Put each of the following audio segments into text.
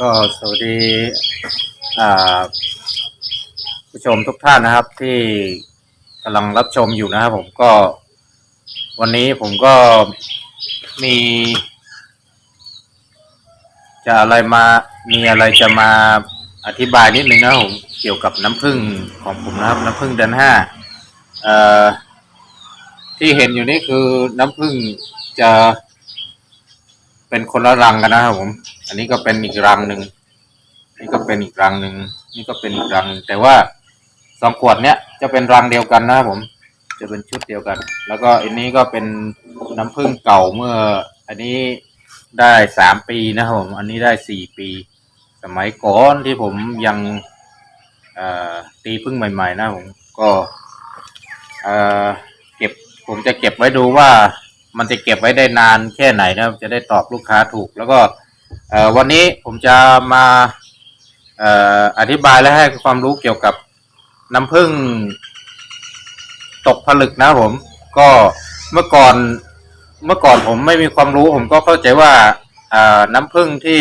ก็สวัสดีผู้ชมทุกท่านนะครับที่กำลังรับชมอยู่นะครับผมก็ วันนี้ผมก็มี จะอะไรมามีอะไรจะมาอธิบายนิดนึงนะผมเกี่ยวกับน้ำผึ้งของผมนะครับ น้ำผึ้งเดือนห้าที่เห็นอยู่นี่คือน้ำผึ้งจะเป็นคนละรังกันนะครับผม อันนี้ก็เป็นอีกรังหนึ่งนี่ก็เป็นอีกรังหนึ่งนี่ก็เป็นอีกรังหนึ่งแต่ว่าสองขวดเนี้ยจะเป็นรังเดียวกันนะครับผม จะเป็นชุดเดียวกัน แล้วก็อันนี้ก็เป็นน้ำผึ้งเก่าเมื่อ อันนี้ได้สามปีนะครับผม อันนี้ได้สี่ปี สมัยก่อนที่ผมยังตีพึ่งใหม่ ๆ นะผมก็เก็บผมจะเก็บไว้ดูว่ามันจะเก็บไว้ได้นานแค่ไหนนะจะได้ตอบลูกค้าถูกแล้วก็ วันนี้ผมจะมาอธิบายและให้ความรู้เกี่ยวกับน้ำผึ้งตกผลึกนะผมก็เมื่อก่อนเมื่อก่อนผมไม่มีความรู้ ผมก็เข้าใจว่าน้ำผึ้งที่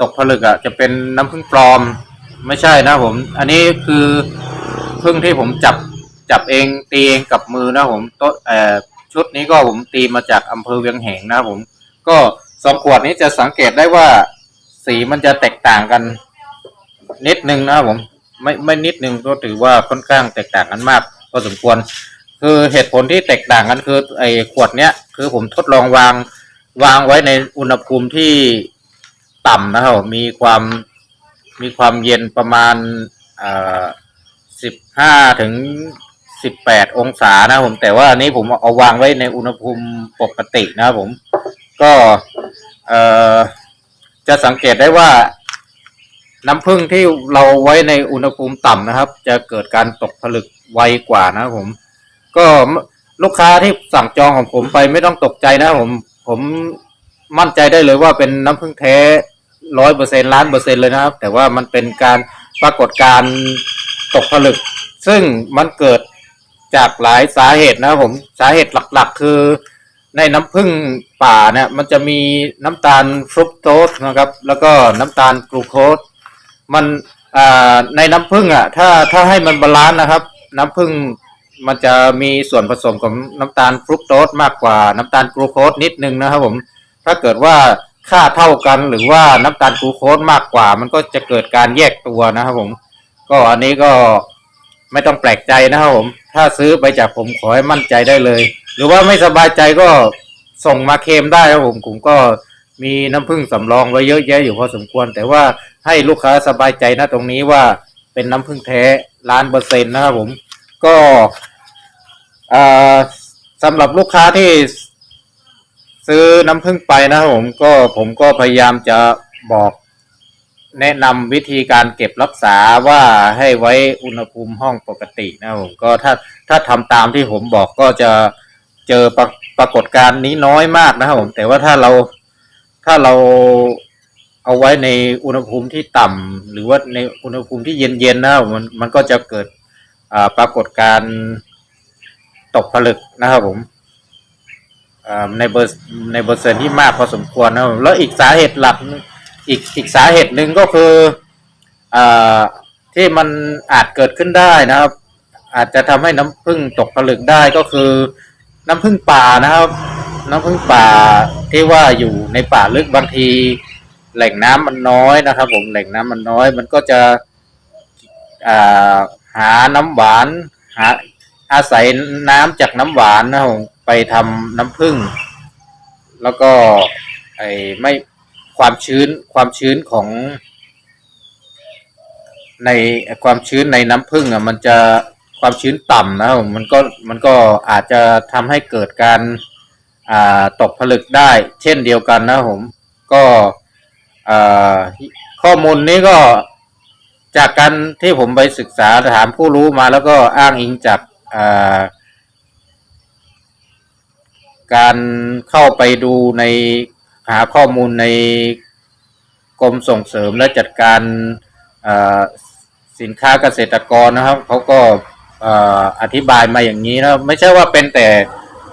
ตกผลึกอะจะเป็นน้ำผึ้งปลอมไม่ใช่นะผม อันนี้คือผึ้งที่ผมจับจับเองตีเองกับมือนะผมโต๊ะชุดนี้ก็ผมตีมาจากอำเภอเวียงแหงนะผม ก็ สองขวดนี้จะสังเกตได้ว่าสีมันจะแตกต่างกันนิดนึงนะครับผมไม่ไม่นิดนึงก็ถือว่าค่อนข้างแตกต่างกันมากพอสมควร คือเหตุผลที่แตกต่างกันคือไอ้ขวดเนี้ยคือผมทดลองวางวางไว้ในอุณหภูมิที่ต่ำนะครับมีความมีความเย็นประมาณอ่าสิบห้าถึงสิบแปดองศานะผมแต่ว่าอันนี้ผมเอาวางไว้ในอุณหภูมิปกตินะครับผมก็ เอ่อจะสังเกตได้ว่า น้ำผึ้งที่เราไว้ในอุณหภูมิต่ำนะครับ จะเกิดการตกผลึกไวกว่านะครับผม ก็ลูกค้าที่สั่งจองของผมไปไม่ต้องตกใจนะผม ผมมั่นใจได้เลยว่าเป็นน้ำผึ้งแท้ร้อยเปอร์เซ็นล้านเปอร์เซ็นเลยนะครับ แต่ว่ามันเป็นการปรากฏการตกผลึก ซึ่งมันเกิดจากหลายสาเหตุนะครับผมสาเหตุหลักๆ คือ ในน้ำผึ้งป่าเนี่ยมันจะมีน้ำตาลฟรุกโตสนะครับ แล้วก็น้ำตาลกลูโคสมันในน้ำผึ้งอะถ้าถ้าให้มันบาลานซ์นะครับ น้ำผึ้งมันจะมีส่วนผสมของน้ำตาลฟรุกโตสมากกว่าน้ำตาลกลูโคสนิดนึงนะครับผมถ้าเกิดว่าค่าเท่ากันหรือว่าน้ำตาลกลูโคสมากกว่า มันก็จะเกิดการแยกตัวนะครับผม ก็อันนี้ก็ไม่ต้องแปลกใจนะครับผม ถ้าซื้อไปจากผมขอให้มั่นใจได้เลย หรือว่าไม่สบายใจก็ส่งมาเคมได้ครับผมผมก็มีน้ำผึ้งสำรองไว้เยอะแยะอยู่พอสมควร แต่ว่าให้ลูกค้าสบายใจนะตรงนี้ว่าเป็นน้ำผึ้งแท้ล้านเปอร์เซ็นต์นะครับผมก็อ่าสำหรับลูกค้าที่ซื้อน้ำผึ้งไปนะครับผมก็ผมก็พยายามจะบอกแนะนำวิธีการเก็บรักษาว่าให้ไว้อุณหภูมิห้องปกตินะครับผมก็ถ้าถ้าทำตามที่ผมบอกก็จะ เจอปรปรากฏการณ์นี้น้อยมากนะครับผมแต่ว่าถ้าเราถ้าเราเอาไว้ในอุณหภูมิที่ต่ำหรือว่าในอุณหภูมิที่เย็นๆนะครับมันมันก็จะเกิดปรากฏการณ์ตกผลึกนะครับผมในเบอร์ในเปอร์เซ็นต์ที่มากพอสมควรนะครับแล้วอีกสาเหตุหลักอีกอีกสาเหตุหนึ่งก็คืออที่มันอาจเกิดขึ้นได้นะครับ อาจจะทำให้น้ำผึ้งตกผลึกได้ก็คือ น้ำผึ้งป่านะครับ น้ำผึ้งป่าที่ว่าอยู่ในป่าลึกบางที แหล่งน้ำมันน้อยนะครับ ผมแหล่งน้ำมันน้อย มันก็จะาหาน้ำหวานหาอาศัยน้ำจากน้ำหวานนะครับไปทำน้ำผึ้งแล้วก็ไอ้ไม่ความชื้นความชื้นของในความชื้นในน้ำผึ้งอะมันจะ ความชื้นต่ำนะครับผมมันก็มันก็อาจจะทำให้เกิดการาตกผลึกได้ เช่นเดียวกันนะผมก็ข้อมูลนี้ก็จากการที่ผมไปศึกษาถามผู้รู้มาแล้วก็อ้างอิงจากาการเข้าไปดูในหาข้อมูลในกรมส่งเสริมและจัดการาสินค้าเกษตรกรนะครับเขาก็ อธิบายมาอย่างนี้นะไม่ใช่ว่าเป็นแต่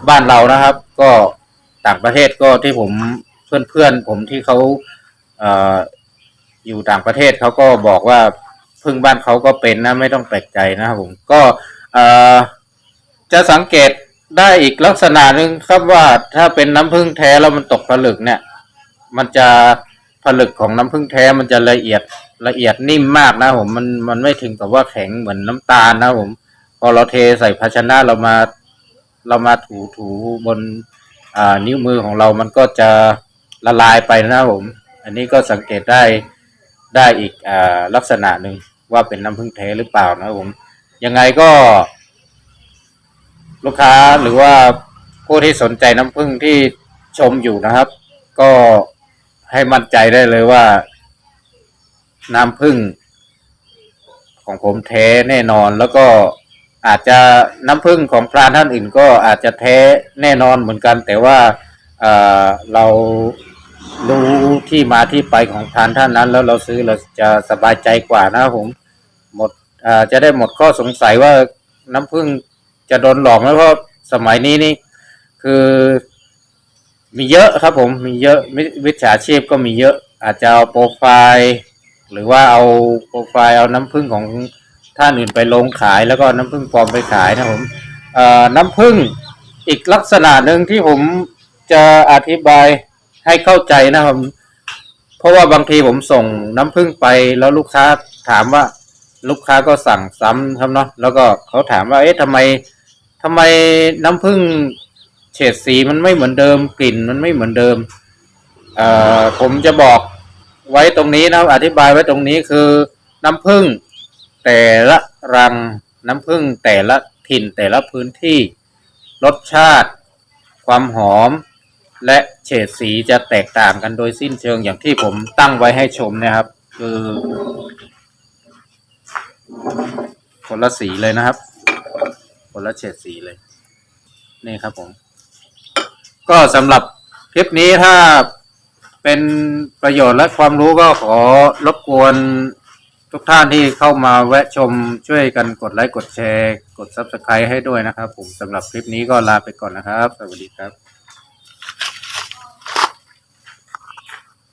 บ้านเรานะครับ ก็ต่างประเทศก็ที่ผมเพื่อนๆผมที่เขาอ่าอยู่ต่างประเทศเขาก็บอกว่าพึ่งบ้านเขาก็เป็นนะไม่ต้องแปลกใจนะครับผมก็จะสังเกตได้อีกลักษณะหนึ่งครับว่าถ้าเป็นน้ำพึ่งแท้แล้วมันตกผลึกเนี่ย มันจะผลึกของน้ำผึ้งแท้มันจะละเอียดละเอียดนิ่มมากนะผมมันมันไม่ถึงกับว่าแข็งเหมือนน้ำตาลนะผม พอเราเทใส่ภาชนะเรามาเรามาถูถูบนอ่านิ้วมือของเรามันก็จะละลายไปนะผม อันนี้ก็สังเกตได้ได้อีกอ่าลักษณะหนึ่งว่าเป็นน้ำผึ้งแท้หรือเปล่านะผม ยังไงก็ ลูกค้าหรือว่าผู้ที่สนใจน้ำผึ้งที่ชมอยู่นะครับ ก็ให้มั่นใจได้เลยว่า น้ำผึ้งของผมแท้แน่นอนแล้วก็ อาจจะน้ำผึ้งของพรานท่านอื่นก็อาจจะแท้แน่นอนเหมือนกัน แต่ว่าเรารู้ที่มาที่ไปของพรานท่านนั้น แล้วเราซื้อเราจะสบายใจกว่านะผมหมดจะได้หมดข้อสงสัยว่าน้ำผึ้งจะโดนหลอกไหมเพราะสมัยนี้นี่คือ มีเยอะครับผมมีเยอะวิชาชีพก็มีเยอะ อาจจะเอาโปรไฟล์ หรือว่าเอาโปรไฟล์เอาน้ำผึ้งของ ท่านอื่นไปลงขายแล้วก็น้ำผึ้งปลอมไปขายนะผมน้ำผึ้งอีกลักษณะหนึ่งที่ผมจะอธิบายให้เข้าใจนะครับเพราะว่าบางทีผมส่งน้ำผึ้งไปแล้วลูกค้าถามว่าลูกค้าก็สั่งซ้ำครับเนาะแล้วก็เขาถามว่าเอ๊ะทำไมทำไมน้ำผึ้งเฉดสีมันไม่เหมือนเดิม กลิ่นมันไม่เหมือนเดิมเอ่อผมจะบอกไว้ตรงนี้นะอธิบายไว้ตรงนี้คือน้ำผึ้ง แต่ละรังน้ำผึ้งแต่ละถิ่นแต่ละพื้นที่ รสชาติ ความหอม และเฉดสีจะแตกต่างกันโดยสิ้นเชิงอย่างที่ผมตั้งไว้ให้ชมนะครับ คือ คนละสีเลยนะครับ คนละเฉดสีเลย นี่ครับผม ก็สำหรับคลิปนี้ถ้าเป็นประโยชน์และความรู้ก็ขอรบกวน ทุกท่านที่เข้ามาแวะชมช่วยกันกดไลค์กดแชร์ กด Subscribe ให้ด้วยนะครับผมสำหรับคลิปนี้ก็ลาไปก่อนนะครับ สวัสดีครับ